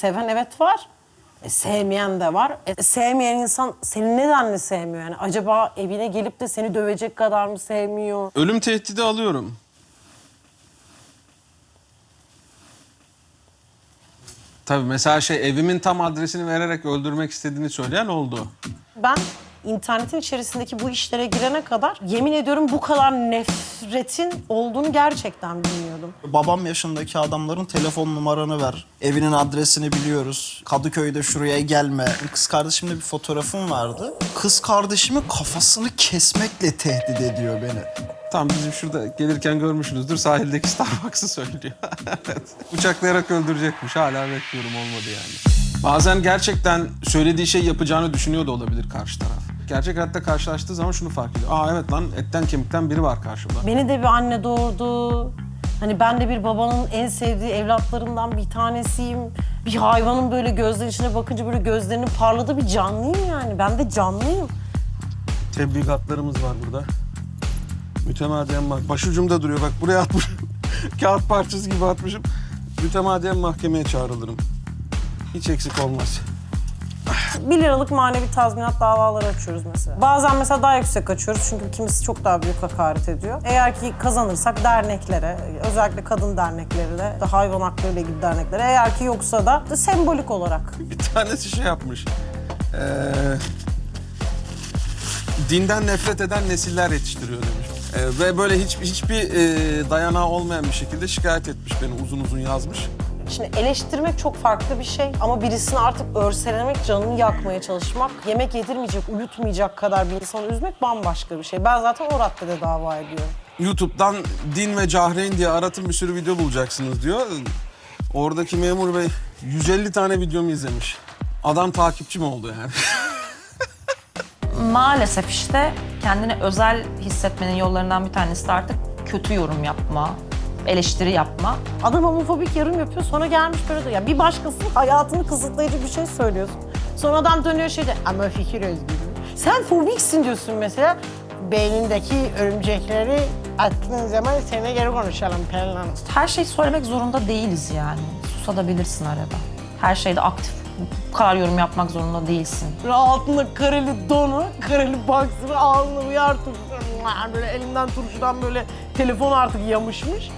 seven evet var. E, sevmeyen de var. E, sevmeyen insan seni nedenle sevmiyor yani? Acaba evine gelip de seni dövecek kadar mı sevmiyor? Ölüm tehdidi alıyorum. Tabii mesela şey evimin tam adresini vererek öldürmek istediğini söyleyen oldu. Ben internetin içerisindeki bu işlere girene kadar yemin ediyorum bu kadar nefretin olduğunu gerçekten bilmiyordum. Babam yaşındaki adamların telefon numaranı ver. Evinin adresini biliyoruz. Kadıköy'de şuraya gelme. Kız kardeşimle bir fotoğrafım vardı. Kız kardeşimin kafasını kesmekle tehdit ediyor beni. Tam bizim şurada gelirken görmüşsünüzdür sahildeki Starbucks'ı söylüyor. evet. Bıçaklayarak öldürecekmiş. Hala bekliyorum olmadı yani. Bazen gerçekten söylediği şey yapacağını düşünüyor da olabilir karşı taraf. Gerçek hayatta karşılaştığı zaman şunu fark ediyor. Aa evet lan etten kemikten biri var karşımda. Beni de bir anne doğurdu. Hani ben de bir babanın en sevdiği evlatlarından bir tanesiyim. Bir hayvanın böyle gözlerinin içine bakınca böyle gözlerinin parladığı bir canlıyım yani. Ben de canlıyım. Tebligatlarımız var burada. Mütemadiyen bak. Başucumda duruyor. Bak buraya atmışım. Kağıt parçası gibi atmışım. Mütemadiyen mahkemeye çağrılırım. Hiç eksik olmaz. 1 liralık manevi tazminat davaları açıyoruz mesela. Bazen mesela daha yüksek açıyoruz çünkü kimisi çok daha büyük hakaret ediyor. Eğer ki kazanırsak derneklere, özellikle kadın derneklerine, de hayvan hakları ile ilgili derneklere, eğer ki yoksa da sembolik olarak. Bir tanesi şey yapmış. Ee, dinden nefret eden nesiller yetiştiriyor demiş. Ee, ve böyle hiç, hiçbir e, dayanağı olmayan bir şekilde şikayet etmiş beni uzun uzun yazmış. Şimdi eleştirmek çok farklı bir şey ama birisini artık örselemek, canını yakmaya çalışmak, yemek yedirmeyecek, uyutmayacak kadar bir insanı üzmek bambaşka bir şey. Ben zaten o raddede dava ediyorum. YouTube'dan din ve cahreyn diye aratın bir sürü video bulacaksınız diyor. Oradaki memur bey 150 tane videomu izlemiş. Adam takipçim oldu yani. Maalesef işte kendini özel hissetmenin yollarından bir tanesi de artık kötü yorum yapma, eleştiri yapma. Adam homofobik yorum yapıyor sonra gelmiş böyle de ya bir başkasının hayatını kısıtlayıcı bir şey söylüyorsun. Sonra adam dönüyor şey diyor ama fikir özgürlüğü. Sen fobiksin diyorsun mesela. Beynindeki örümcekleri attığın zaman seninle geri konuşalım Pelin. Her şeyi söylemek zorunda değiliz yani. Susabilirsin arada. Her şeyde aktif bu kadar yorum yapmak zorunda değilsin. Böyle altında kareli donu, kareli boxer'ı, ağzını uyar turşu. Böyle elinden turşudan böyle telefon artık yamışmış.